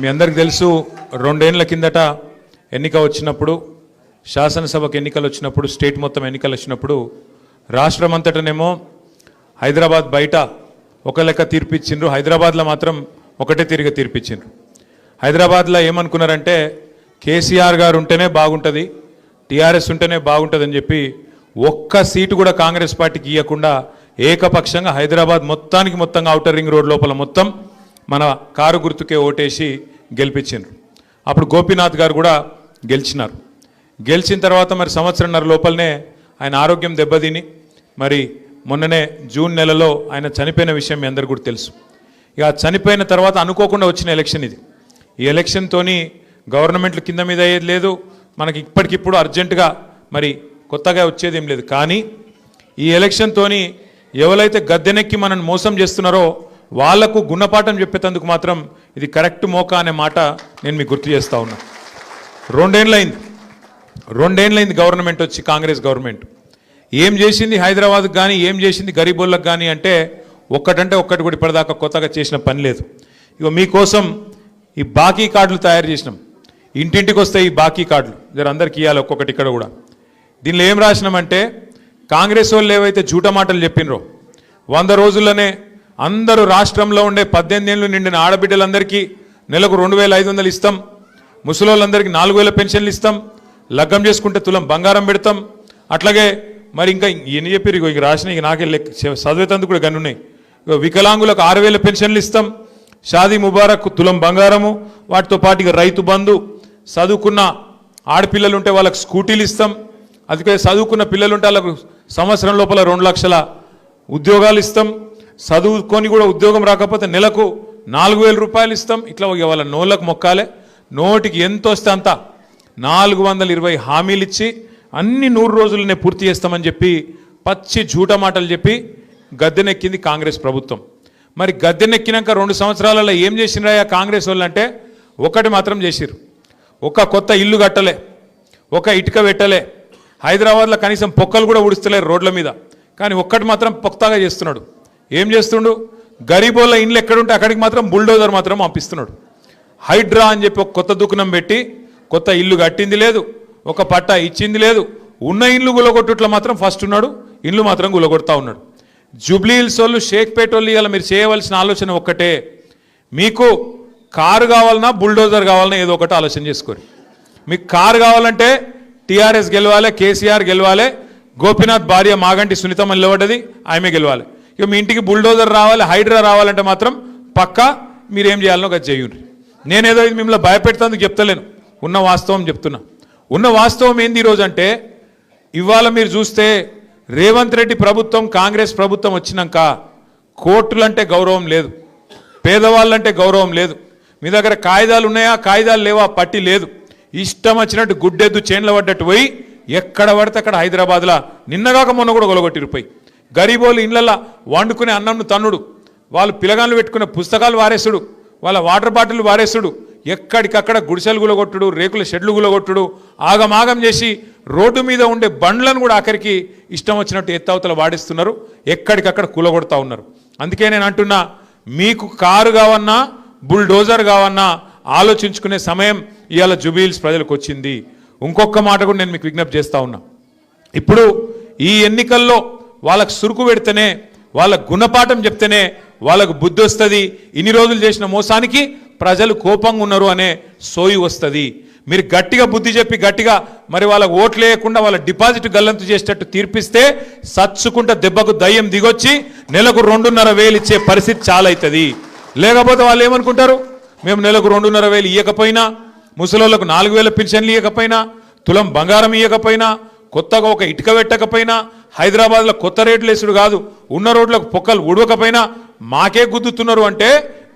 మీ అందరికి తెలుసు రెండేళ్ళ కిందట ఎన్నిక వచ్చినప్పుడు శాసనసభకు ఎన్నికలు వచ్చినప్పుడు స్టేట్ మొత్తం ఎన్నికలు వచ్చినప్పుడు రాష్ట్రం అంతటనేమో హైదరాబాద్ బయట ఒక లెక్క తీర్పిచ్చిండ్రు. హైదరాబాద్లో మాత్రం ఒకటే తిరిగి తీర్పిచ్చిండ్రు. హైదరాబాద్లో ఏమనుకున్నారంటే కేసీఆర్ గారు ఉంటేనే బాగుంటుంది టీఆర్ఎస్ ఉంటేనే బాగుంటుందని చెప్పి ఒక్క సీటు కూడా కాంగ్రెస్ పార్టీకి ఇవ్వకుండా ఏకపక్షంగా హైదరాబాద్ మొత్తానికి మొత్తంగా ఔటర్ రింగ్ రోడ్ లోపల మొత్తం మన కారు గుర్తుకే ఓటేసి గెలిపించిండ్రు. అప్పుడు గోపీనాథ్ గారు కూడా గెలిచినారు. గెలిచిన తర్వాత మరి సంవత్సరంన్నర లోపలనే ఆయన ఆరోగ్యం దెబ్బతిని మరి మొన్ననే జూన్ నెలలో ఆయన చనిపోయిన విషయం మీ అందరు కూడా తెలుసు. ఇక చనిపోయిన తర్వాత అనుకోకుండా వచ్చిన ఎలక్షన్ ఇది. ఈ ఎలక్షన్తోని గవర్నమెంట్లు కింద మీద అయ్యేది లేదు మనకి ఇప్పటికిప్పుడు అర్జెంటుగా మరి కొత్తగా వచ్చేది ఏం లేదు. కానీ ఈ ఎలక్షన్తోని ఎవరైతే గద్దెనెక్కి మనల్ని మోసం చేస్తున్నారో వాళ్ళకు గుణపాఠం చెప్పేటందుకు మాత్రం ఇది కరెక్ట్ మోకా అనే మాట నేను మీకు గుర్తు చేస్తా ఉన్నా. రెండేళ్ళైంది రెండేళ్ళైంది గవర్నమెంట్ వచ్చి కాంగ్రెస్ గవర్నమెంట్. ఏం చేసింది హైదరాబాద్కి కానీ ఏం చేసింది గరీబోళ్ళకి కానీ అంటే ఒక్కటంటే ఒక్కటి కూడా ఇప్పటిదాకా కొత్తగా చేసిన పని లేదు. ఇక మీకోసం ఈ బాకీ కార్డులు తయారు చేసినాం. ఇంటింటికి వస్తాయి ఈ బాకీ కార్డులు. జర అందరికి ఇవ్వాలి ఒక్కొక్కటి ఇక్కడ కూడా. దీనిలో ఏం రాసినామంటే కాంగ్రెస్ వాళ్ళు ఏవైతే జూట మాటలు చెప్పినరో వంద రోజుల్లోనే అందరూ రాష్ట్రంలో ఉండే పద్దెనిమిది ఏళ్ళు నిండిన ఆడబిడ్డలందరికీ నెలకు రెండు వేల ఐదు వందలు ఇస్తాం. ముసలోళ్ళందరికీ నాలుగు వేల పెన్షన్లు ఇస్తాం. లగ్గం చేసుకుంటే తులం బంగారం పెడతాం. అట్లాగే మరి ఇంకా ఎన్ని చెప్పారు ఇక రాసిన ఇక నాకే లెక్క చదివేతందుకు కూడా గన్నున్నాయి. ఇక వికలాంగులకు ఆరు వేల పెన్షన్లు ఇస్తాం. షాదీ ముబారక్ తులం బంగారము. వాటితో పాటు ఇక రైతు బంధు. చదువుకున్న ఆడపిల్లలు ఉంటే వాళ్ళకి స్కూటీలు ఇస్తాం. అందుకే చదువుకున్న పిల్లలు ఉంటే వాళ్ళకు సంవత్సరం లోపల రెండు లక్షల ఉద్యోగాలు ఇస్తాం. చదువుకొని కూడా ఉద్యోగం రాకపోతే నెలకు నాలుగు వేల రూపాయలు ఇస్తాం. ఇట్లా వాళ్ళ నోళ్ళకు మొక్కాలే. నోటికి ఎంత వస్తే అంత. నాలుగు వందల ఇరవై హామీలు ఇచ్చి అన్ని నూరు రోజులనే పూర్తి చేస్తామని చెప్పి పచ్చి జూట మాటలు చెప్పి గద్దెనెక్కింది కాంగ్రెస్ ప్రభుత్వం. మరి గద్దెనెక్కినాక రెండు సంవత్సరాలలో ఏం చేసినరాయా కాంగ్రెస్ వాళ్ళు అంటే ఒకటి మాత్రం చేసిరు ఒక కొత్త ఇల్లు కట్టలే. ఒక ఇటుక పెట్టలే. హైదరాబాద్లో కనీసం పొక్కలు కూడా ఉడుస్తలేరు రోడ్ల మీద. కానీ ఒక్కటి మాత్రం పొక్తాగా చేస్తున్నాడు. ఏం చేస్తుండు? గరీబోళ్ళ ఇండ్లు ఎక్కడుంటే అక్కడికి మాత్రం బుల్డోజర్ మాత్రం పంపిస్తున్నాడు. హైడ్రా అని చెప్పి ఒక కొత్త దుకుణం పెట్టి కొత్త ఇల్లు కట్టింది లేదు ఒక పట్టా ఇచ్చింది లేదు. ఉన్న ఇల్లు గులగొట్టుట్లో మాత్రం ఫస్ట్ ఉన్నాడు ఇల్లు మాత్రం గులగొడతా ఉన్నాడు. జూబ్లీ హిల్స్ వాళ్ళు షేక్పేట వాళ్ళు ఇవాళ మీరు చేయవలసిన ఆలోచన ఒక్కటే. మీకు కారు కావాలన్నా బుల్డోజర్ కావాలన్నా ఏదో ఒకటి ఆలోచన చేసుకోరు. మీకు కారు కావాలంటే టీఆర్ఎస్ గెలవాలి కేసీఆర్ గెలవాలి గోపీనాథ్ భార్య మాగంటి సునీతమ్మ నిలబడ్డది ఆమె గెలవాలి. ఇక మీ ఇంటికి బుల్డోజర్ రావాలి హైడ్రా రావాలంటే మాత్రం పక్కా మీరేం చేయాలనో ఒక చేయండి నేనేదో ఇది మిమ్మల్ని భయపెడతాను చెప్తలేను. ఉన్న వాస్తవం చెప్తున్నా. ఉన్న వాస్తవం ఏంది ఈరోజు అంటే ఇవాళ మీరు చూస్తే రేవంత్ రెడ్డి ప్రభుత్వం కాంగ్రెస్ ప్రభుత్వం వచ్చినాక కోర్టులంటే గౌరవం లేదు. పేదవాళ్ళంటే గౌరవం లేదు. మీ దగ్గర కాగితాలు ఉన్నాయా? కాగితాలు లేవా? పట్టి లేదు. ఇష్టం వచ్చినట్టు గుడ్డెద్దు చేన్ల పడ్డట్టు పోయి ఎక్కడ పడితే అక్కడ హైదరాబాద్లో. నిన్నగాక మొన్న కూడా గొలగొట్టిరిపోయి గరీబోలు ఇళ్ళల్లో వండుకునే అన్నంను తన్నుడు. వాళ్ళు పిలగాళ్ళు పెట్టుకునే పుస్తకాలు వారేసుడు. వాళ్ళ వాటర్ బాటిల్ వారేసుడు. ఎక్కడికక్కడ గుడిసెలు గులగొట్టుడు రేకుల షెడ్లు గులగొట్టుడు. ఆగమాగం చేసి రోడ్డు మీద ఉండే బండ్లను కూడా ఆఖరికి ఇష్టం వచ్చినట్టు ఎత్తవతలు వాడిస్తున్నారు. ఎక్కడికక్కడ కూలగొడతా ఉన్నారు. అందుకే నేను అంటున్నా మీకు కారు కావన్నా బుల్డోజర్ కావన్నా ఆలోచించుకునే సమయం ఇవాళ జుబీల్స్ ప్రజలకు వచ్చింది. ఇంకొక మాట కూడా నేను మీకు విజ్ఞప్తి చేస్తూ ఉన్నా. ఇప్పుడు ఈ ఎన్నికల్లో వాళ్ళకు సురుకు పెడితేనే వాళ్ళ గుణపాఠం చెప్తేనే వాళ్ళకు బుద్ధి వస్తుంది. ఇన్ని రోజులు చేసిన మోసానికి ప్రజలు కోపంగా ఉన్నారు అనే సోయి వస్తుంది. మీరు గట్టిగా బుద్ధి చెప్పి గట్టిగా మరి వాళ్ళకు ఓట్లు వేయకుండా వాళ్ళ డిపాజిట్ గల్లంతు చేసేటట్టు తీర్పిస్తే సచ్చుకుంటే దెబ్బకు దయ్యం దిగొచ్చి నెలకు రెండున్నర వేలు ఇచ్చే పరిస్థితి చాలా అవుతుంది లేకపోతే వాళ్ళు ఏమనుకుంటారు? మేము నెలకు రెండున్నర వేలు ఇవ్వకపోయినా ముసలోళ్ళకు నాలుగు వేల పెన్షన్లు ఇవ్వకపోయినా తులం బంగారం ఇవ్వకపోయినా కొత్తగా ఒక ఇటుక పెట్టకపోయినా హైదరాబాద్లో కొత్త రేట్లు వేసుడు కాదు ఉన్న రోడ్లకు పొక్కలు ఉడవకపోయినా మాకే గుద్దుతున్నారు అంటే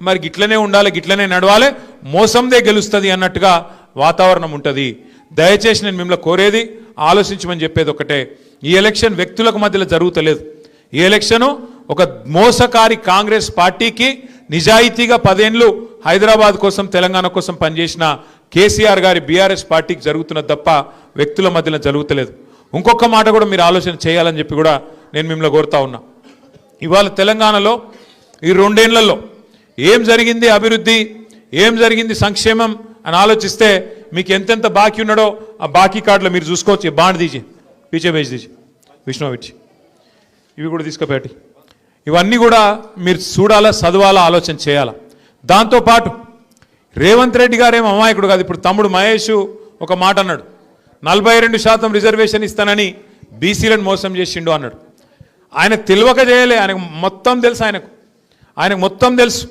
మరి గిట్లనే ఉండాలి గిట్లనే నడవాలి మోసందే గెలుస్తుంది అన్నట్టుగా వాతావరణం ఉంటుంది. దయచేసి నేను మిమ్మల్ని కోరేది ఆలోచించమని చెప్పేది ఒకటే. ఈ ఎలక్షన్ వ్యక్తులకు మధ్యలో జరుగుతలేదు. ఈ ఎలక్షను ఒక మోసకారి కాంగ్రెస్ పార్టీకి నిజాయితీగా పదేండ్లు హైదరాబాద్ కోసం తెలంగాణ కోసం పనిచేసిన కేసీఆర్ గారి బీఆర్ఎస్ పార్టీకి జరుగుతున్న తప్ప వ్యక్తుల మధ్యలో జరుగుతలేదు. ఇంకొక మాట కూడా మీరు ఆలోచన చేయాలని చెప్పి కూడా నేను మిమ్మల్ని కోరుతా ఉన్నా. ఇవాళ తెలంగాణలో ఈ రెండేళ్ళలో ఏం జరిగింది అభివృద్ధి ఏం జరిగింది సంక్షేమం అని ఆలోచిస్తే మీకు ఎంతెంత బాకీ ఉన్నాడో ఆ బాకీ కార్డులో మీరు చూసుకోవచ్చు. బాండ్ తీసి పీచే బేజ్ తీసి విష్ణువిచ్చి ఇవి కూడా తీసుకుపెట్టి ఇవన్నీ కూడా మీరు చూడాలా చదవాలా ఆలోచన చేయాలా? దాంతోపాటు రేవంత్ రెడ్డి గారేం అమాయకుడు కాదు. ఇప్పుడు తమ్ముడు మహేష్ ఒక మాట అన్నాడు. నలభై రెండు శాతం రిజర్వేషన్ ఇస్తానని బీసీలను మోసం చేసిండు అన్నాడు. ఆయన తెలియక చేయలే ఆయనకు మొత్తం తెలుసు ఆయనకు. ఆయనకు మొత్తం తెలుసు.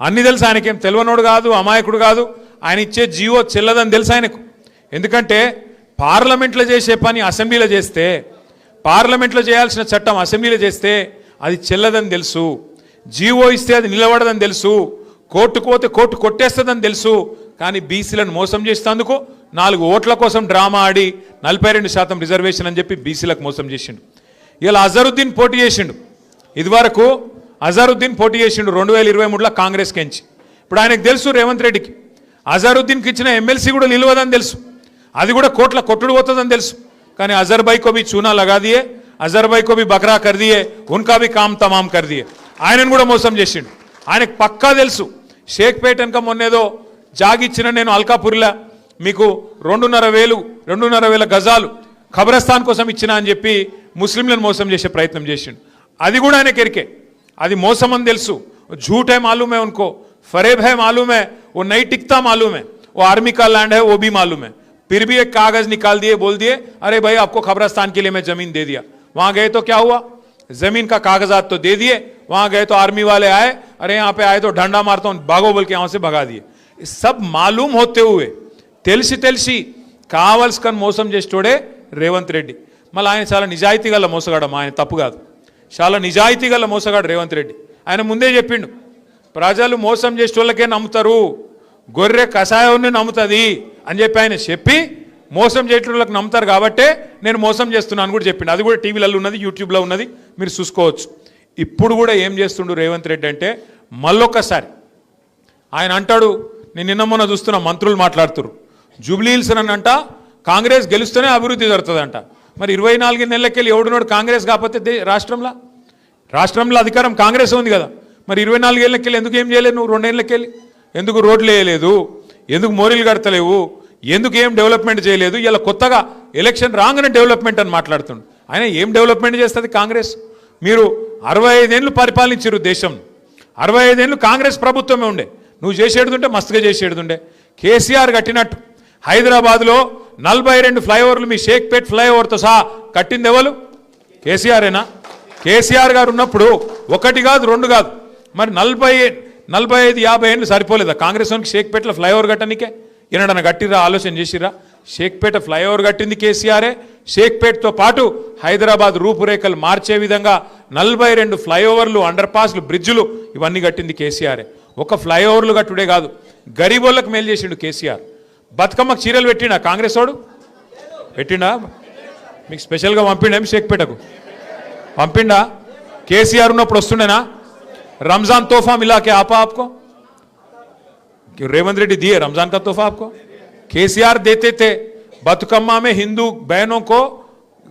అన్ని తెలుసు ఆయనకేం తెలియనోడు కాదు అమాయకుడు కాదు. ఆయన ఇచ్చే జీవో చెల్లదని తెలుసు ఆయనకు. ఎందుకంటే పార్లమెంట్లో చేసే పని అసెంబ్లీలో చేస్తే పార్లమెంట్లో చేయాల్సిన చట్టం అసెంబ్లీలో చేస్తే అది చెల్లదని తెలుసు. జీవో ఇస్తే అది నిలబడదని తెలుసు. కోర్టుకు పోతే కోర్టు కొట్టేస్తుందని తెలుసు. కానీ బీసీలను మోసం చేసేందుకు నాలుగు ఓట్ల కోసం డ్రామా ఆడి నలభై రెండు శాతం రిజర్వేషన్ అని చెప్పి బీసీలకు మోసం చేసిండు. ఇలా అజరుద్దీన్ పోటీ చేసిండు. ఇదివరకు అజరుద్దీన్ పోటీ చేసిండు రెండు వేల ఇరవై మూడులో కాంగ్రెస్ కెంచి ఇప్పుడు ఆయనకు తెలుసు రేవంత్ రెడ్డికి. అజరుద్దీన్కి ఇచ్చిన ఎమ్మెల్సీ కూడా నిలవదని తెలుసు. అది కూడా కోట్ల కొట్టుడు పోతుందని తెలుసు. కానీ అజర్బైకోబీ చూనా లగాదియే అజర్బైకోబీ బక్రా కర్దియే ఉన్కాబీ కామ్ తమామ్ కర్దియే. ఆయనను కూడా మోసం చేసిండు. ఆయనకు పక్కా తెలుసు. షేక్ వెనుక మొన్నేదో జాగిచ్చిన నేను అల్కాపూర్లా మీకు రెండున్నర వేలు రెండున్నర వేల గజాలు ఖబరస్థాన్ కోసం ఇచ్చిన అని చెప్పి ముస్లింలను మోసం చేసే ప్రయత్నం చేసిండు అది కూడా ఆయన కెరికే అది మోసం అని తెలుసు झूठ है मालूम है उनको फरेब है मालूम है वो नहीं टिकता मालूम है वो आर्मी का लैंड है वो भी मालूम है फिर भी एक कागज निकाल दिए बोल दिए अरे भाई आपको खबरस्तान के लिए मैं जमीन दे दिया वहां गए तो क्या हुआ जमीन का कागजात तो दे दिए वहां गए तो आर्मी वाले आए अरे यहाँ पे आए तो डंडा मारता हूं भागो बोल के यहां से भगा दिए ये सब मालूम होते हुए తెలిసి తెలిసి కావలసుకొని మోసం చేసేటోడే రేవంత్ రెడ్డి. మళ్ళీ ఆయన చాలా నిజాయితీ గల మోసగాడమ్మా ఆయన తప్పు కాదు. చాలా నిజాయితీ గల మోసగాడు రేవంత్ రెడ్డి. ఆయన ముందే చెప్పిండు ప్రజలు మోసం చేసేటోళ్ళకే నమ్ముతారు. గొర్రె కషాయాన్ని నమ్ముతుంది. అని చెప్పి ఆయన చెప్పి మోసం చేసేటోళ్ళకి నమ్ముతారు కాబట్టే నేను మోసం చేస్తున్నాను కూడా చెప్పిండు. అది కూడా టీవీలలో ఉన్నది యూట్యూబ్లో ఉన్నది మీరు చూసుకోవచ్చు. ఇప్పుడు కూడా ఏం చేస్తుండు రేవంత్ రెడ్డి అంటే మళ్ళొక్కసారి ఆయన అంటాడు నేను నిన్న మొన్న చూస్తున్న మంత్రులు మాట్లాడుతురు జూబ్లీ హిల్స్ అని అంట కాంగ్రెస్ గెలుస్తూనే అభివృద్ధి జరుగుతుందంట. మరి ఇరవై నాలుగు నెలలకెళ్ళి ఎవడునోడు కాంగ్రెస్ కాకపోతే రాష్ట్రంలో? రాష్ట్రంలో అధికారం కాంగ్రెస్ ఉంది కదా. మరి ఇరవై నాలుగేళ్ళకెళ్ళి ఎందుకు ఏం చేయలేదు నువ్వు? రెండేళ్ళకెళ్ళి ఎందుకు రోడ్లు వేయలేదు? ఎందుకు మోరీలు కడతలేవు? ఎందుకు ఏం డెవలప్మెంట్ చేయలేదు? ఇలా కొత్తగా ఎలక్షన్ రాగానే డెవలప్మెంట్ అని మాట్లాడుతుండు. ఆయన ఏం డెవలప్మెంట్ చేస్తుంది కాంగ్రెస్? మీరు అరవై ఐదేళ్ళు పరిపాలించారు దేశం. అరవై ఐదేళ్ళు కాంగ్రెస్ ప్రభుత్వమే ఉండే. నువ్వు చేసేడుతుంటే మస్తుగా చేసేడుతుండే కేసీఆర్ కట్టినట్టు. హైదరాబాద్లో నలభై రెండు ఫ్లైఓవర్లు మీ షేక్పేట్ ఫ్లైఓవర్తో సహా కట్టింది ఎవరు? కేసీఆరేనా కేసీఆర్ గారు ఉన్నప్పుడు ఒకటి కాదు రెండు కాదు. మరి నలభై నలభై ఐదు యాభై ఏళ్ళు సరిపోలేదా? కాంగ్రెస్ వానికి షేక్పేటలో ఫ్లైఓవర్ కట్టనికే? ఈనాడన గట్టిరా ఆలోచన చేసిరా షేక్పేట ఫ్లైఓవర్ కట్టింది కేసీఆరే. షేక్పేట్తో పాటు హైదరాబాద్ రూపురేఖలు మార్చే విధంగా నలభై రెండు ఫ్లైఓవర్లు అండర్ పాస్లు బ్రిడ్జులు ఇవన్నీ కట్టింది కేసీఆరే. ఒక ఫ్లైఓవర్లు కట్టుడే కాదు గరీబోళ్ళకు మేలు చేసిండు కేసీఆర్. బతుకమ్మకు చీరలు పెట్టిండా కాంగ్రెస్ వాడు పెట్టిండా మీకు స్పెషల్గా పంపిండేం షేక్పేటకు పంపిండా కేసీఆర్ ఉన్నప్పుడు వస్తుండేనా రంజాన్ तोहफा मिला के आपा आपको कि रेवंत रेड्डी दिए रमजान का तोहफा आपको केसीआर देते थे बतुकम्मा में हिंदू बहनों को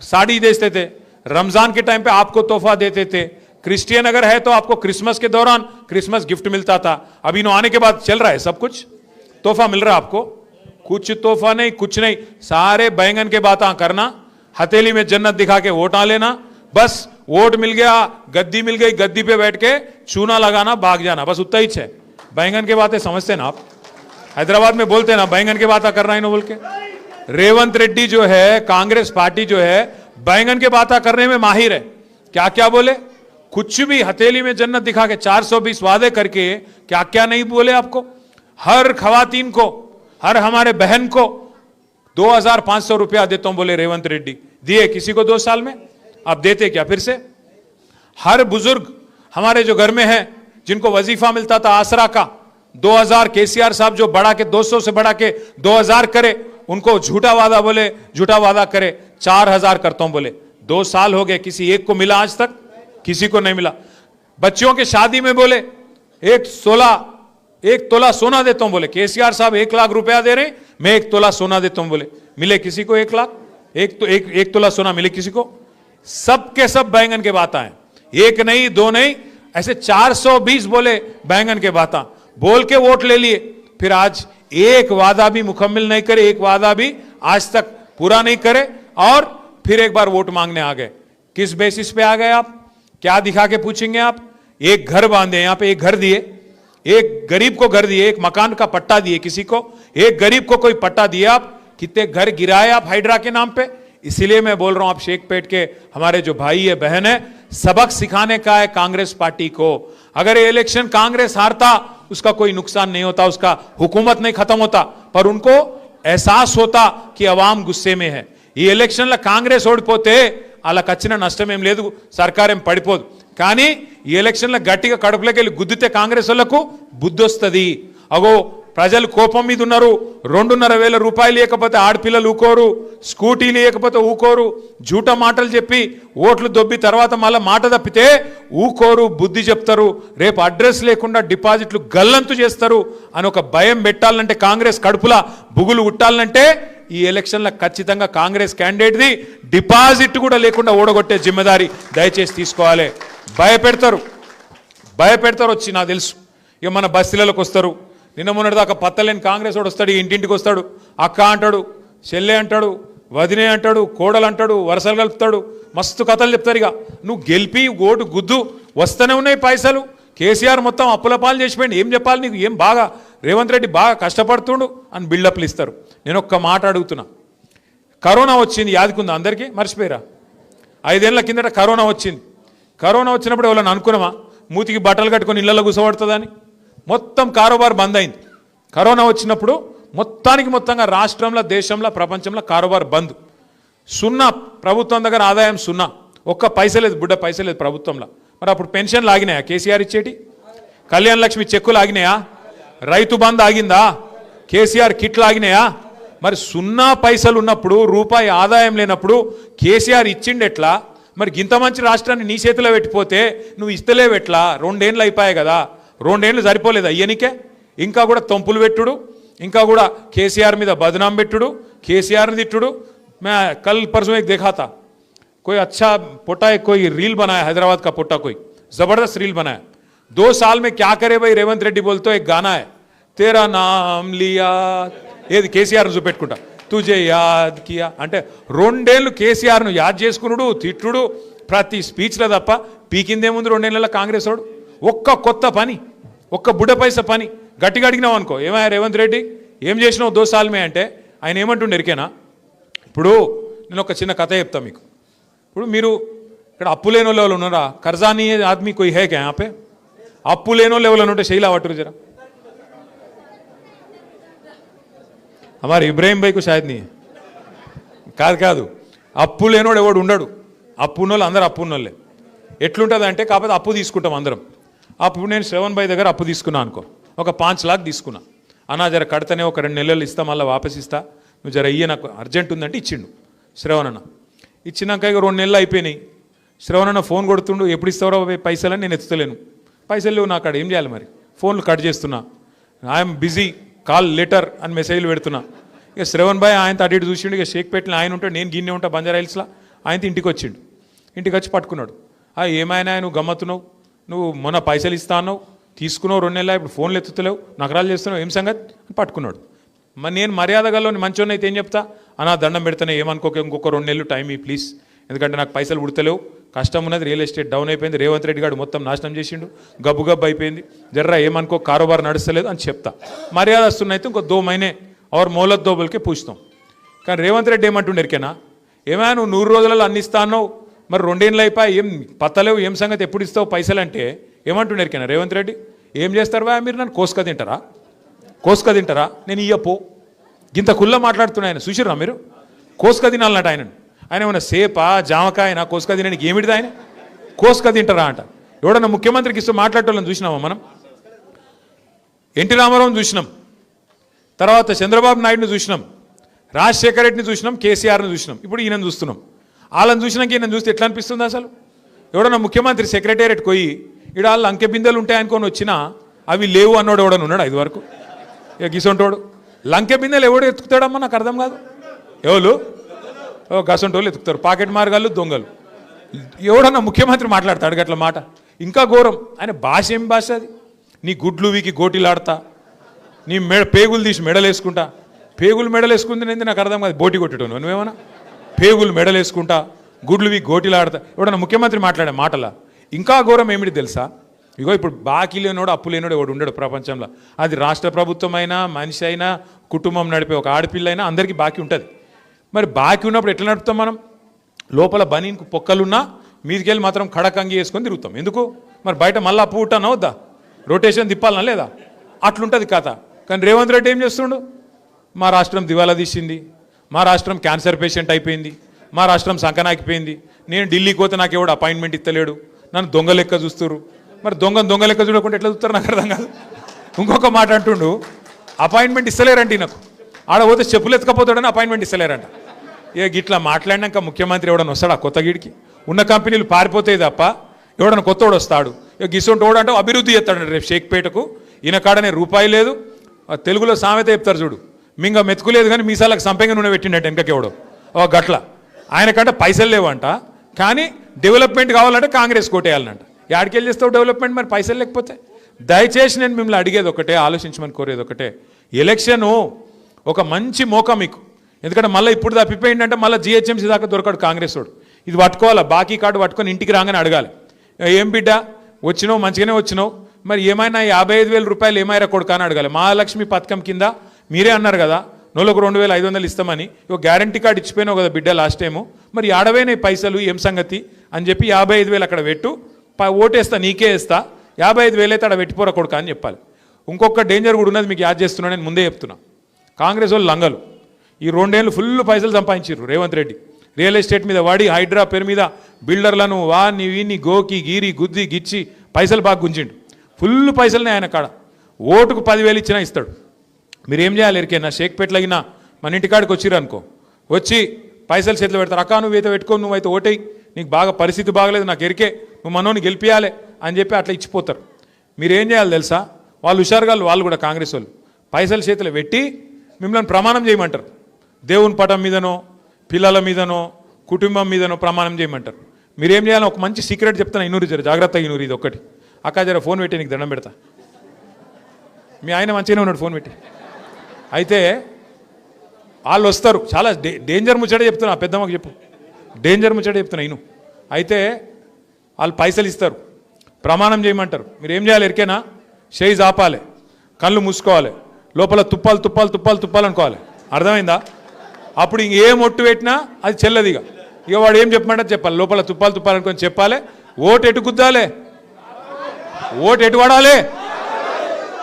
साड़ी देते थे रमजान के टाइम पे आपको तोहफा देते थे क्रिश्चियन अगर है तो आपको क्रिसमस के दौरान क्रिसमस गिफ्ट मिलता था अभी इन्हों आने के बाद चल रहा है सब कुछ तोहफा मिल रहा है आपको कुछ तोहफा नहीं, कुछ नहीं। सारे बैंगन के बातें करना, हथेली में जन्नत दिखा के वोटा लेना, बस वोट मिल गया, गद्दी मिल गई, गद्दी पे बैठ के चूना लगाना, भाग जाना, बस उतना ही है बैंगन के बातें समझते ना आप? हैदराबाद में बोलते ना, बैंगन के बातें कर रहा है ना बोल के? रेवंत रेड्डी जो है, कांग्रेस पार्टी जो है, बैंगन के बातें करने में माहिर है। क्या क्या बोले? कुछ भी हथेली में जन्नत दिखा के 420 वादे करके क्या क्या नहीं बोले आपको? हर खवातीन को हर हमारे बहन को 2500 रुपया देता हूँ, बोले रेवंत रेड्डी। दिए किसी को दो साल में? आप देते क्या फिर से? हर बुज़ुर्ग हमारे जो घर में है, जिनको वजीफा मिलता था आसरा का 2000 केसीआर साहब जो बढ़ा के 200 से बढ़ा के 2000 करे, उनको झूठा वादा बोले, झूठा वादा करे 4000 करता हूँ, बोले। दो साल हो गए, किसी एक को मिला आज तक? किसी को नहीं मिला। बच्चियों के शादी में बोले, एक सोलह एक तोला सोना देता हूँ, बोले, केसीआर साहब एक लाख रुपया दे रहे मैं एक तोला सोना देता हूँ, बोले, मिले किसी को एक लाख? एक तो एक एक तोला सोना मिले किसी को? सब के सब बैंगन के बात आए, एक नहीं, दो नहीं, ऐसे 420 बोले बैंगन के बाता बोल के वोट ले लिए, फिर आज एक वादा भी मुकम्मल नहीं करे, एक वादा भी आज तक पूरा नहीं करे, और फिर एक बार वोट मांगने आ गए। किस बेसिस पे आ गए आप? क्या दिखा के पूछेंगे आप? एक घर बांधे यहाँ पे एक घर दिए। एक गरीब को घर दिए एक मकान का पट्टा दिए किसी को एक गरीब को कोई पट्टा दिए आप कितने घर गिराए आप हाइड्रा के नाम पे इसीलिए मैं बोल रहा हूं आप शेख पेट के हमारे जो भाई है बहन है सबक सिखाने का है कांग्रेस पार्टी को अगर ये इलेक्शन कांग्रेस हारता उसका कोई नुकसान नहीं होता उसका हुकूमत नहीं खत्म होता पर उनको एहसास होता कि अवाम गुस्से में है ఈ ఎలక్షన్లో కాంగ్రెస్ ఓడిపోతే వాళ్ళకి వచ్చిన నష్టం ఏం లేదు సర్కార్ ఏం పడిపోదు కానీ ఈ ఎలక్షన్లో గట్టిగా కడుపులోకి వెళ్ళి గుద్దితే కాంగ్రెస్ వాళ్ళకు బుద్ధి వస్తుంది అగో ప్రజలు కోపం మీద ఉన్నారు. రెండున్నర వేల రూపాయలు లేకపోతే ఆడపిల్లలు ఊకోరు స్కూటీ లేకపోతే ఊకోరు జూట మాటలు చెప్పి ఓట్లు దొబ్బి తర్వాత మళ్ళీ మాట తప్పితే ఊకోరు బుద్ధి చెప్తారు. రేపు అడ్రస్ లేకుండా డిపాజిట్లు గల్లంతు చేస్తారు అని ఒక భయం పెట్టాలంటే కాంగ్రెస్ కడుపులా బుగులు ఉట్టాలంటే ఈ ఎలక్షన్లో ఖచ్చితంగా కాంగ్రెస్ క్యాండిడేట్ది డిపాజిట్ కూడా లేకుండా ఓడగొట్టే జిమ్మెదారి దయచేసి తీసుకోవాలి. భయపెడతారు. భయపెడతారు వచ్చి నాకు తెలుసు. ఇక మన బస్తీలకు వస్తారు. నిన్న మొన్నటి దాకా పత్తలేని కాంగ్రెస్ వాడు వస్తాడు ఇంటింటికి వస్తాడు. అక్క అంటాడు చెల్లె అంటాడు వదినే అంటాడు కోడలు అంటాడు వరసలు కలుపుతాడు. మస్తు కథలు చెప్తారు ఇక. నువ్వు గెలిపి ఓటు గుద్దు వస్తూనే ఉన్నాయి పైసలు. కేసీఆర్ మొత్తం అప్పుల పాలు చేసిపోయింది ఏం చెప్పాలి నీకు? ఏం బాగా? రేవంత్ రెడ్డి బాగా కష్టపడుతుండు అని బిల్డప్లు ఇస్తారు. నేను ఒక్క మాట అడుగుతున్నా. కరోనా వచ్చింది యాదికుందా అందరికీ? మర్చిపోయారా. ఐదేళ్ళ కిందట కరోనా వచ్చింది. కరోనా వచ్చినప్పుడు ఎవరైనా అనుకున్నామా మూతికి బట్టలు కట్టుకొని ఇళ్ళలో కూసబడుతుందని? మొత్తం కారోబార్ బంద్ అయింది కరోనా వచ్చినప్పుడు మొత్తానికి మొత్తంగా రాష్ట్రంలో దేశంలో ప్రపంచంలో కారోబార్ బంద్. సున్నా ప్రభుత్వం దగ్గర ఆదాయం సున్నా. ఒక్క పైసలేదు బుడ్డ పైసలేదు ప్రభుత్వంలో. మరి అప్పుడు పెన్షన్లు ఆగినాయా కేసీఆర్ ఇచ్చేటి? కళ్యాణ లక్ష్మి చెక్కులు ఆగినాయా రైతు బంద్ ఆగిందా? కేసీఆర్ కిట్లు ఆగినాయా మరి సున్నా పైసలు ఉన్నప్పుడు రూపాయి ఆదాయం లేనప్పుడు కేసీఆర్ ఇచ్చిండెట్లా? మరి ఇంత మంచి రాష్ట్రాన్ని నీ చేతిలో పెట్టిపోతే నువ్వు ఇస్తలేవెట్లా రెండేళ్ళు అయిపోయాయి కదా రెండేళ్ళు సరిపోలేదు అయ్యనికే ఇంకా కూడా తొంపులు పెట్టుడు ఇంకా కూడా కేసీఆర్ మీద బదనాం పెట్టుడు కేసీఆర్ని తిట్టుడు మే కల్ परसों एक देखा था कोई अच्छा पोटा एक कोई रील बनाया हैदराबाद का पोटा कोई जबरदस्त रील बनाया दो साल में क्या करे भाई रेवंत रेड्डी बोलते एक गाना है तेरा नाम लिया ఏది కేసీఆర్ చూపెట్టుకుంటా తుజే యాద్ కియా. అంటే రెండేళ్ళు కేసీఆర్ను యాద్ చేసుకునుడు తిట్టుడు ప్రతి స్పీచ్లో తప్ప పీకిందేముంది రెండేళ్ళ కాంగ్రెస్ వాడు. ఒక్క కొత్త పని ఒక్క బుడ్డ పైస పని గట్టిగా అడిగినావు అనుకో. ఏమయ్యా రేవంత్ రెడ్డి? ఏం చేసినావు దోసాలమే అంటే? ఆయన ఏమంటుండే ఎరికేనా? ఇప్పుడు నేను ఒక చిన్న కథ చెప్తా మీకు. ఇప్పుడు మీరు ఇక్కడ అప్పు లేని వాళ్ళు ఉన్నారా? కర్జానీ ఆద్మీ కొయి హే క్యా ఆపే అప్పు లేని వాళ్ళు ఎవరు ఉంటే శైలా పట్టురు జరా. మరి ఇబ్రాహీం బైకు షాయద్ని కాదు కాదు. అప్పు లేనోడు ఎవడు ఉండడు. అప్పు ఉన్నోళ్ళు అందరు అప్పు ఉన్నోళ్ళే. ఎట్లుంటుంది అంటే కాకపోతే అప్పు తీసుకుంటాం అందరం. అప్పుడు నేను శ్రవణ్ భాయ్ దగ్గర అప్పు తీసుకున్నా అనుకో. ఒక పాంచ్ లాక్ తీసుకున్నా. అన్నా జర కడితేనే ఒక రెండు నెలలు ఇస్తా మళ్ళీ వాపస్ ఇస్తా. నువ్వు జర అయ్యే నాకు అర్జెంట్ ఉందంటే ఇచ్చిండు. శ్రవణ్ అన్న. ఇచ్చినాక ఇక రెండు నెలలు అయిపోయినాయి. శ్రవణ్ అన్న ఫోన్ కొడుతుండు ఎప్పుడు ఇస్తావో పైసలని నేను ఎత్తుతలేను పైసలు నాకు అక్కడ ఏం చేయాలి మరి? ఫోన్లు కట్ చేస్తున్నా. I'm busy. కాల్ లెటర్ అని మెసేజ్లు పెడుతున్నా. ఇక శ్రవణ్ భాయ్ ఆయన అటు ఇటు చూసిండు ఇక షేక్ పెట్టిన ఆయన ఉంటాడు నేను గిన్నె ఉంటా బంజారాయిల్స్లో ఆయనతో ఇంటికి వచ్చిండు. ఇంటికి వచ్చి పట్టుకున్నాడు. ఆ ఏమైనా నువ్వు గమ్మత్తున్నావు? నువ్వు మొన్న పైసలు ఇస్తా అన్నావు తీసుకున్నావు రెండు నెలలు ఇప్పుడు ఫోన్లు ఎత్తుతలేవు నకరాలు చేస్తున్నావు ఏం సంగతి? అని పట్టుకున్నాడు. మరి నేను మర్యాద గల్లోని మంచోని అయితే ఏం చెప్తా? అనా దండం పెడితేనే ఏమనుకోక ఇంకొక రెండు నెలలు టైం ఈ ప్లీజ్. ఎందుకంటే నాకు పైసలు ఉడతలేవు కష్టం ఉన్నది రియల్ ఎస్టేట్ డౌన్ అయిపోయింది రేవంత్ రెడ్డి గారు మొత్తం నాశనం చేసిండు గబ్బు గబ్బు అయిపోయింది. జర్రా ఏమనుకో కారోబార్ నడుస్తలేదు అని చెప్తా. మర్యాద వస్తున్నైతే ఇంకో దో మైనే ఆర్ మౌలత్ దోబులకే పూస్తాం కానీ రేవంత్ రెడ్డి ఏమంటుండే ఎరికేనా? ఏమైనా నువ్వు నూరు రోజులలో అన్ని మరి రెండేళ్ళు అయిపోయి ఏం పత్తలేవు ఏం సంగతి ఎప్పుడు ఇస్తావు పైసలు అంటే ఏమంటుండే ఎరికేనా రేవంత్ రెడ్డి? ఏం చేస్తారు బా మీరు నన్ను కోసుక తింటారా? కోసుక తింటారా? నేను ఇయ్యపో గింత కుల్ల మాట్లాడుతున్నాయని చూసిర్రా మీరు? కోసుక తినాలన్నట్టు ఆయన ఆయన ఏమైనా సేపా జామకాయన కోసుక తినడానికి ఏమిటిది ఆయన? కోసుక తింటారా అంట. ఎవడన్నా ముఖ్యమంత్రికి ఇస్తూ మాట్లాడటం చూసినామా మనం? ఎన్టీ రామారావుని చూసినాం. తర్వాత చంద్రబాబు నాయుడుని చూసినాం. రాజశేఖర రెడ్డిని చూసినాం కేసీఆర్ని చూసినాం. ఇప్పుడు ఈయన చూస్తున్నాం. వాళ్ళని చూసినాక ఈయన చూస్తే ఎట్లా అనిపిస్తుంది అసలు? ఎవడన్నా ముఖ్యమంత్రి సెక్రటేరియట్ పోయి ఇక్కడ వాళ్ళు అంకె బిందెలు ఉంటాయి అనుకొని వచ్చినా అవి లేవు అన్నోడు ఎవడని ఉన్నాడు ఐదు వరకు? ఇక గిసొంటోడు. లంకె బిందెలు ఎవడు ఎత్తుకుతాడమ్మా? నాకు అర్థం కాదు. ఎవరు? గసంటోళ్ళు ఎత్తుకుతారు. పాకెట్ మార్గాలు దొంగలు. ఎవడన్నా ముఖ్యమంత్రి మాట్లాడతాడు గట్ల మాట? ఇంకా ఘోరం. ఆయన భాష ఏం భాష అది? నీ గుడ్లు వీకి గోటీలాడతా. నీ మెడ పేగులు తీసి మెడలేసుకుంటా. పేగులు మెడలు వేసుకుంది నేను నాకు అర్థం కాదు. బోటి కొట్టడం నువ్వేమన్నా పేగులు మెడలేసుకుంటా. గుడ్లు వీకి గోటిలాడతా. ఎవడన్నా ముఖ్యమంత్రి మాట్లాడే మాటలా? ఇంకా ఘోరం ఏమిటి తెలుసా? ఇగో ఇప్పుడు బాకీ లేనోడు అప్పు లేనోడు ఎవడు ఉండడు ప్రపంచంలో. అది రాష్ట్ర ప్రభుత్వం అయినా మనిషి అయినా కుటుంబం నడిపే ఒక ఆడపిల్ల అయినా అందరికీ బాకీ ఉంటుంది. మరి బాకీ ఉన్నప్పుడు ఎట్లా నడుపుతాం మనం? లోపల బనీన్కు పొక్కలున్నా మీదికెళ్ళి మాత్రం కడకంగి వేసుకొని తిరుగుతాం. ఎందుకు? మరి బయట మళ్ళీ అప్పు ఉంటానా వద్దా? రొటేషన్ తిప్పాలనా లేదా? అట్లుంటుంది కథ. కానీ రేవంత్ రెడ్డి ఏం చేస్తుండు? మా రాష్ట్రం దివాలా తీసింది. మా రాష్ట్రం క్యాన్సర్ పేషెంట్ అయిపోయింది. మా రాష్ట్రం సంకనాకిపోయింది నేను ఢిల్లీకి పోతే నాకు ఎవడు అపాయింట్మెంట్ ఇస్తలేడు. నన్ను దొంగ లెక్క చూస్తురు మరి దొంగ దొంగ లెక్క చూడకుండా ఎట్లా చూస్తారు నాకు అర్థం కాదు. ఇంకొక మాట అంటుండు. అపాయింట్మెంట్ ఇస్తలేరండి నాకు ఆడ పోతే చెప్పులు ఎత్తుకపోతాడని అపాయింట్మెంట్ ఇస్తలేరంట. ఇక గిట్లా మాట్లాడినాక ముఖ్యమంత్రి ఎవడన్నా వస్తాడా కొత్త గిడికి ఉన్న కంపెనీలు పారిపోతాయి తప్ప ఎవడన్నా కొత్తోడు వస్తాడు? ఇక గిసొంటి అంటే అభివృద్ధి చేస్తాడు రేపు షేక్పేటకు ఈయన కాడనే రూపాయి లేదు. తెలుగులో సామెత చెప్తారు చూడు. మింగ మెతుకులేదు కానీ మీసాలకు సంపెంగ నూనె పెట్టిండట వెనకకెవడో. ఓ గట్ల. ఆయనకంటే పైసలు లేవంట. కానీ డెవలప్మెంట్ కావాలంటే కాంగ్రెస్ కోటేయాలంట యాడికెళ్ళి చేస్తావు డెవలప్మెంట్ మరి పైసలు లేకపోతే? దయచేసి నేను మిమ్మల్ని అడిగేది ఒకటే ఆలోచించమని కోరేది ఒకటే. ఎలక్షను ఒక మంచి మోక మీకు. ఎందుకంటే మళ్ళీ ఇప్పుడు తప్పిపోయిందంటే మళ్ళీ జిహెచ్ఎంసీ దాకా దొరకడు కాంగ్రెస్ వాడు. ఇది పట్టుకోవాలా? బాకీ కార్డు పట్టుకొని ఇంటికి రాగానే అడగాలి. ఏం బిడ్డ? వచ్చినావు మంచిగానే వచ్చినావు. మరి ఏమైనా యాభై ఐదు వేల రూపాయలు ఏమైనా కొడుకా అని అడగాలి. మహాలక్ష్మి పథకం కింద మీరే అన్నారు కదా నూలకు రెండు వేల ఐదు వందలు ఇస్తామని. ఒక గ్యారంటీ కార్డు ఇచ్చిపోయినావు కదా బిడ్డ లాస్ట్ టైము. మరి ఆడవేనే పైసలు ఏం సంగతి? అని చెప్పి యాభై ఐదు వేలు అక్కడ పెట్టు. ఓటేస్తా నీకే ఇస్తా యాభై ఐదు వేలు అయితే అక్కడ పెట్టిపోరా కొడుకా అని చెప్పాలి. ఇంకొక డేంజర్ కూడా ఉన్నది మీకు యాద్ చేస్తున్నా నేను ముందే చెప్తున్నా. కాంగ్రెస్ వాళ్ళు లంగలు. ఈ రెండేళ్ళు ఫుల్ పైసలు సంపాదించారు రేవంత్ రెడ్డి. రియల్ ఎస్టేట్ మీద వాడి హైడ్రా పేరు మీద బిల్డర్లను వాని వీని గోకి గీరి గుద్ది గిచ్చి పైసలు బాగా గుంజిండు. ఫుల్ పైసలనే ఆయన కాడ. ఓటుకు పదివేలు ఇచ్చినా ఇస్తాడు. మీరు ఏం చేయాలి ఎరికైనా? షేక్పేటలగినా మన ఇంటికాడికి వచ్చిర్రు అనుకో. వచ్చి పైసలు చేతిలో పెడతారు. అక్క నువ్వు అయితే పెట్టుకో నువ్వు అయితే ఓటేయి. నీకు బాగా పరిస్థితి బాగలేదు నాకు ఎరికే. నువ్వు మనోని గెలిపియాలి అని చెప్పి అట్లా ఇచ్చిపోతారు. మీరేం చేయాలి తెలుసా? వాళ్ళు హుషారుగా వాళ్ళు కూడా కాంగ్రెస్ వాళ్ళు. పైసలు చేతిలో పెట్టి మిమ్మల్ని ప్రమాణం చేయమంటారు. దేవుని పటం మీదనో పిల్లల మీదనో కుటుంబం మీదనో ప్రమాణం చేయమంటారు. మీరేం చేయాలి? ఒక మంచి సీక్రెట్ చెప్తాను ఇనూరి జర జాగ్రత్త ఇనూరి ఇది ఒక్కటి. అక్క జర ఫోన్ పెట్టి నీకు దండం పెడతా. మీ ఆయన మంచిగానే ఉన్నాడు ఫోన్ పెట్టి. అయితే వాళ్ళు వస్తారు. చాలా డే డేంజర్ ముచ్చట చెప్తున్నా ఆ పెద్దమ్మకి చెప్పు. డేంజర్ ముచ్చట చెప్తున్నా ఇను. అయితే వాళ్ళు పైసలు ఇస్తారు. ప్రమాణం చేయమంటారు. మీరు ఏం చేయాలి? ఎరికేనా? చేయి ఆపాలి కళ్ళు మూసుకోవాలి. లోపల తుప్పాలు తుప్పాలు తుప్పాలు తుప్పాలు అనుకోవాలి. అర్థమైందా? అప్పుడు ఇంక ఏం ఒట్టు పెట్టినా అది చెల్లది ఇక. ఇక వాడు ఏం చెప్పమంటే చెప్పాలి. లోపల తుప్పాలు తుప్పాలనుకొని చెప్పాలి. ఓటు ఎటు గుద్దాలే? ఓటు ఎటు పడాలి?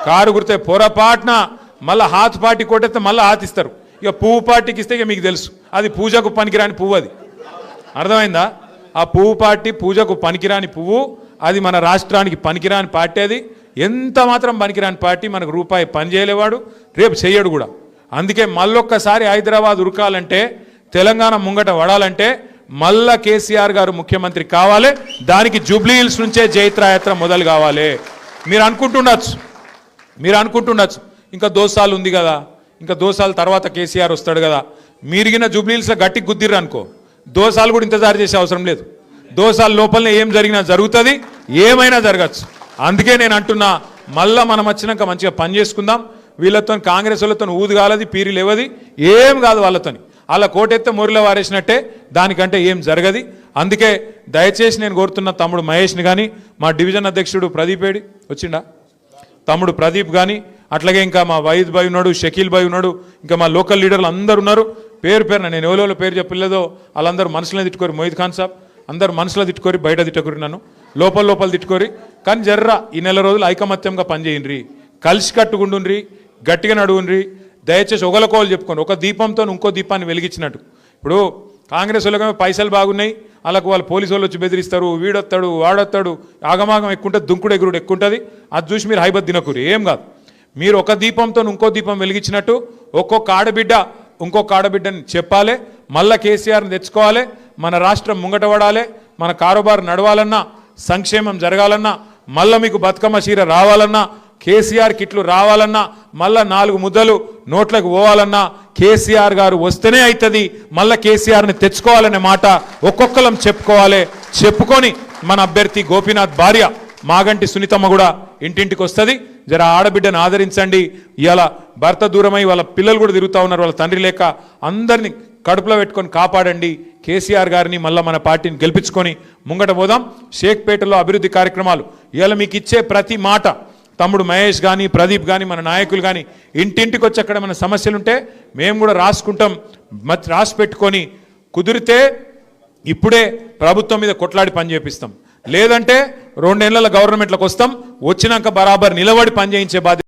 కారు గుర్తే పొరపాటున మళ్ళీ హాత్ పార్టీ కొట్టేస్తే మళ్ళీ హాత్ ఇస్తారు. ఇక పువ్వు పార్టీకి ఇస్తే ఇక మీకు తెలుసు. అది పూజకు పనికిరాని పువ్వు అది. అర్థమైందా? ఆ పువ్వు పార్టీ పూజకు పనికిరాని పువ్వు అది మన రాష్ట్రానికి పనికిరాని పార్టీ అది. ఎంత మాత్రం పనికిరాని పార్టీ మనకు రూపాయి పని చేయలేవాడు. రేపు చెయ్యడు కూడా. అందుకే మళ్ళొక్కసారి హైదరాబాద్ ఉరకాలంటే తెలంగాణ ముంగట వడాలంటే మళ్ళా కేసీఆర్ గారు ముఖ్యమంత్రి కావాలి. దానికి జూబ్లీ హిల్స్ నుంచే జైత్రయాత్ర మొదలు కావాలి. మీరు అనుకుంటుండొచ్చు. మీరు అనుకుంటుండొచ్చు. ఇంకా దోసాలు ఉంది కదా. ఇంకా దోసాల తర్వాత కేసీఆర్ వస్తాడు కదా. మీరిగిన జూబ్లీహిల్స్లో గట్టి గుద్దిర్రు అనుకో. దోసాలు కూడా ఇంతజారు చేసే అవసరం లేదు. దోసాల లోపలనే ఏం జరిగినా జరుగుతుంది. ఏమైనా జరగచ్చు. అందుకే నేను అంటున్నా మళ్ళా మనం వచ్చినాక మంచిగా పని చేసుకుందాం. వీళ్ళతో కాంగ్రెస్ వాళ్ళతో ఊదు కాలది పీరి లేవది ఏం కాదు వాళ్ళతోని. అలా కోటెత్తే మొరిలో వారేసినట్టే దానికంటే ఏం జరగది. అందుకే దయచేసి నేను కోరుతున్న తమ్ముడు మహేష్ని కానీ మా డివిజన్ అధ్యక్షుడు ప్రదీపేడి వచ్చిండా? తమ్ముడు ప్రదీప్ కానీ అట్లాగే ఇంకా మా వైద్ భాయ్ ఉన్నాడు షకీల్ భాయ్ ఉన్నాడు ఇంకా మా లోకల్ లీడర్లు అందరు ఉన్నారు. పేరు పేరున నేను ఎవరెవరో పేరు చెప్పలేదో వాళ్ళందరూ మనసులో తిట్టుకోరు మొయిద్ ఖాన్ సాబ్. అందరు మనసులో తిట్టుకోరి బయట తిట్టుకోరు నన్ను. లోపల లోపల తిట్టుకోరి. కానీ జర్రా ఈ నెల రోజులు ఐకమత్యంగా పనిచేయండి కలిసి కట్టుకుండుండ్రి గట్టిగా నడువుండ్రి. దయచేసి ఒకలకోలు చెప్పుకోండి. ఒక దీపంతో ఇంకో దీపాన్ని వెలిగించినట్టు. ఇప్పుడు కాంగ్రెస్ వాళ్ళకి పైసలు బాగున్నాయి. వాళ్ళకు వాళ్ళు పోలీసు వాళ్ళు వచ్చి బెదిరిస్తారు. వీడొత్తాడు వాడొత్తాడు. ఆగమాగం ఎక్కుంటే దుంకుడు ఎగురుడు ఎక్కుంటుంది. అది చూసి మీరు హైబత్ తినకూరు ఏం కాదు. మీరు ఒక దీపంతో ఇంకో దీపం వెలిగించినట్టు ఒక్కొక్క ఆడబిడ్డ ఇంకొక ఆడబిడ్డని చెప్పాలి. మళ్ళా కేసీఆర్ని తెచ్చుకోవాలి. మన రాష్ట్రం ముంగట మన కారోబారు నడవాలన్నా సంక్షేమం జరగాలన్నా మళ్ళా మీకు బతుకమ్మ చీర రావాలన్నా కేసీఆర్ కిట్లు రావాలన్నా మళ్ళా నాలుగు ముద్దలు నోట్లకు పోవాలన్నా కేసీఆర్ గారు వస్తేనే అవుతుంది మళ్ళా కేసీఆర్ని తెచ్చుకోవాలనే మాట ఒక్కొక్కలం చెప్పుకోవాలి. చెప్పుకొని మన అభ్యర్థి గోపీనాథ్ భార్య మాగంటి సునీతమ్మ కూడా ఇంటింటికి వస్తుంది. జర ఆడబిడ్డను ఆదరించండి. ఇవాళ భర్త దూరమై వాళ్ళ పిల్లలు కూడా తిరుగుతూ ఉన్నారు వాళ్ళ తండ్రి లేక అందరినీ కడుపులో పెట్టుకొని కాపాడండి. కేసీఆర్ గారిని మళ్ళీ మన పార్టీని గెలిపించుకొని ముంగట పోదాం. షేక్పేటలో అభివృద్ధి కార్యక్రమాలు. ఇవాళ మీకు ఇచ్చే ప్రతి మాట తమ్ముడు మహేష్ కానీ ప్రదీప్ కానీ మన నాయకులు కానీ ఇంటింటికి వచ్చి అక్కడ మన సమస్యలు ఉంటే మేము కూడా రాసుకుంటాం. మత్ రాసి పెట్టుకొని కుదిరితే ఇప్పుడే ప్రభుత్వం మీద కొట్లాడి పని చేపిస్తాం. లేదంటే రెండేళ్ళ గవర్నమెంట్లకు వస్తాం. వచ్చినాక బరాబర్ నిలబడి పని చేయించే బాధ్యత